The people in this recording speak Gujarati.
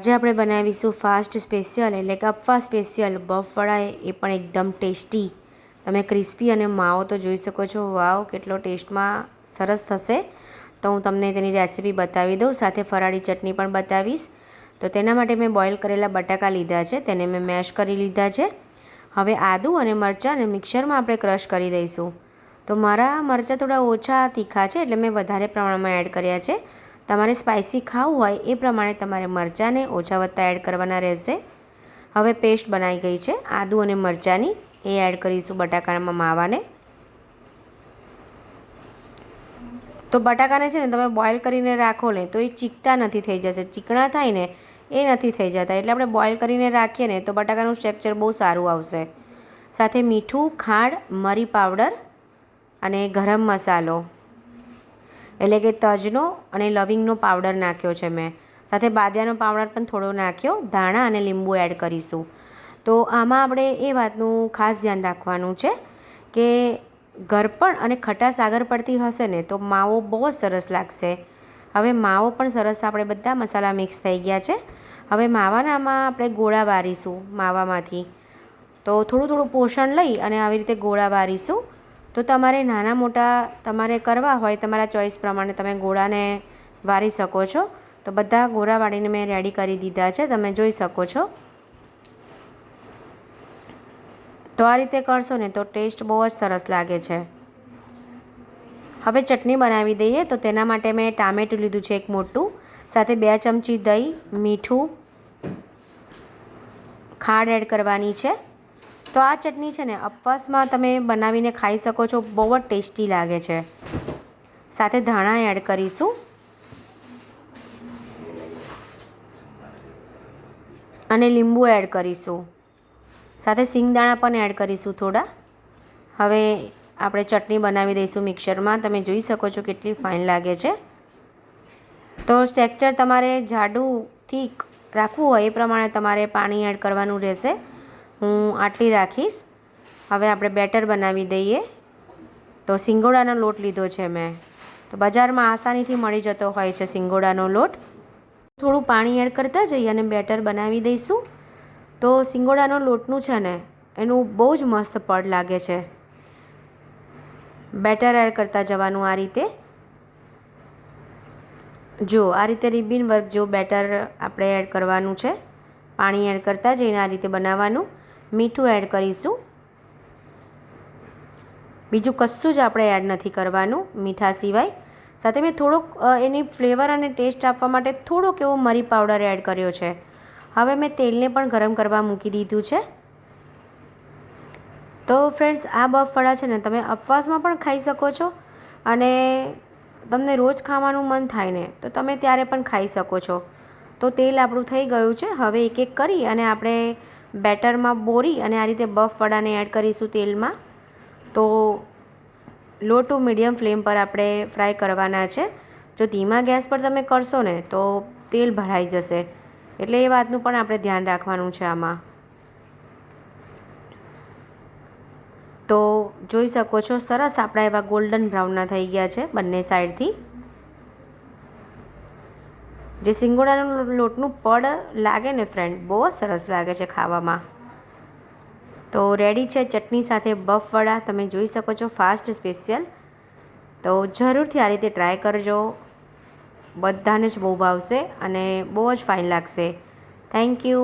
આજે આપણે બનાવીશું ફાસ્ટ સ્પેશિયલ એટલે કે અપ્પા સ્પેશિયલ બફવાળા એ પણ એકદમ ટેસ્ટી તમે ક્રિસ્પી અને માવો તો જોઈ શકો છો. વાવ, કેટલો ટેસ્ટમાં સરસ થશે. તો હું તમને તેની રેસીપી બતાવી દઉં. સાથે ફરાળી ચટણી પણ બતાવીશ. તો તેના માટે મેં બોઇલ કરેલા બટાકા લીધા છે. તેને મેં મેશ કરી લીધા છે. હવે આદું અને મરચાંને મિક્સરમાં આપણે ક્રશ કરી દઈશું. તો મારા મરચાં થોડા ઓછા તીખા છે એટલે મેં વધારે પ્રમાણમાં એડ કર્યા છે. તમારે સ્પાઇસી ખાવું હોય એ પ્રમાણે તમારે મરચાંને ઓછા વત્તા એડ કરવાના રહેશે. હવે પેસ્ટ બનાવી ગઈ છે. આદું અને મરચાંની એ એડ કરીશું બટાકામાં માવાને. તો બટાકાને છે ને તમે બોઇલ કરીને રાખો ને તો એ ચીકટા નથી થઈ જશે. ચીકણા થાય ને એ નથી થઈ જતા. એટલે આપણે બોઇલ કરીને રાખીએ ને તો બટાકાનું સ્ટ્રક્ચર બહુ સારું આવશે. સાથે મીઠું, ખાંડ, મરી પાવડર અને ગરમ મસાલો. એટલે કે તજનો અને લવિંગનો પાવડર નાખ્યો છે મેં. સાથે બાદિયાનો પાવડર પણ થોડો નાખ્યો, ધાણા અને લીંબુ એડ કરીશું. તો આમાં આપણે એ વાતનું ખાસ ધ્યાન રાખવાનું છે કે ગરપણ અને ખટાશ આગળ પડતી હશે ને તો માવો બહુ જ સરસ લાગશે. હવે માવો પણ સરસ આપણે બધા મસાલા મિક્સ થઈ ગયા છે. હવે માવાનામાં આપણે ગોળા વારીશું માવામાંથી. તો થોડું થોડું પોષણ લઈ અને આવી રીતે ગોળા વારીશું. તો તમારે નાના મોટા તમારે કરવા હોય તમારા ચોઈસ પ્રમાણે તમે ગોળાને વારી શકો છો. તો બધા ગોળા વાળીને મેં રેડી કરી દીધા છે, તમે જોઈ શકો છો. તો આ રીતે કરશો ને તો ટેસ્ટ બહુ જ સરસ લાગે છે. હવે ચટણી બનાવી દઈએ તો તેના માટે મેં ટામેટું લીધું છે એક મોટું, સાથે બે ચમચી દહીં, મીઠું, ખાંડ એડ કરવાની છે. તો આ ચટણી છે ને અપવાસમાં તમે બનાવીને ખાઈ શકો છો, બહુ જ ટેસ્ટી લાગે છે. સાથે ધાણા એડ કરીશું. અને લીંબુ એડ કરીશું. સાથે સિંગદાણા પણ એડ કરીશું થોડા. હવે આપણે ચટણી બનાવી દઈશું મિક્સરમાં. તમે જોઈ શકો છો કેટલી ફાઇન લાગે છે. તો સ્ટ્રેક્ચર તમારે જાડું થીક રાખવું હોય એ પ્રમાણે તમારે પાણી એડ કરવાનું રહેશે. હું આટલી રાખીશ. હવે આપણે બેટર બનાવી દઈએ. તો સિંગોડાનો લોટ લીધો છે મેં. તો બજારમાં આસાનીથી મળી જતો હોય છે સિંગોડાનો લોટ. થોડું પાણી એડ કરતા જઈએ અને બેટર બનાવી દઈશું. તો સિંગોડાનો લોટનું છે ને, એનું બહુ જ મસ્ત પડ લાગે છે. બેટર એડ કરતા જવાનું આ રીતે. જો, આ રીતે રિબિન વર્ક જો બેટર આપણે એડ કરવાનું છે, પાણી એડ કરતા જઈને આ રીતે બનાવવાનું. મીઠું એડ કરીશું. બીજું કશું જ આપણે એડ નથી કરવાનું મીઠા સિવાય. સાથે મેં થોડોક એની ફ્લેવર અને ટેસ્ટ આપવા માટે થોડોક એવો મરી પાવડર એડ કર્યો છે. હવે મેં તેલને પણ ગરમ કરવા મૂકી દીધું છે. તો ફ્રેન્ડ્સ આ બફળા છે ને તમે અપવાસમાં પણ ખાઈ શકો છો અને તમને રોજ ખાવાનું મન થાય ને, તો તમે ત્યારે પણ ખાઈ શકો છો. તો તેલ આપણું થઈ ગયું છે. હવે એક એક કરી અને આપણે બેટરમાં બોરી અને આ રીતે બફ વડાને એડ કરીશું તેલમાં. તો લો ટુ મીડિયમ ફ્લેમ પર આપણે ફ્રાય કરવાના છે. જો ધીમા ગેસ પર તમે કરશો ને, તો તેલ ભરાઈ જશે. એટલે એ વાતનું પણ આપણે ધ્યાન રાખવાનું છે આમાં. તો જોઈ શકો છો, સરસ આપણા એવા ગોલ્ડન બ્રાઉનના થઈ ગયા છે બંને સાઈડથી જે સિંગોડાનું લોટનું પડ લાગે ને ફ્રેન્ડ બહુ જ સરસ લાગે છે ખાવામાં. તો રેડી છે ચટણી સાથે બફવડા તમે જોઈ શકો છો ફાસ્ટ સ્પેશિયલ તો જરૂરથી આ રીતે ટ્રાય કરજો. બધાને જ બહુ ભાવશે અને બહુ જ ફાઇન લાગશે. Thank you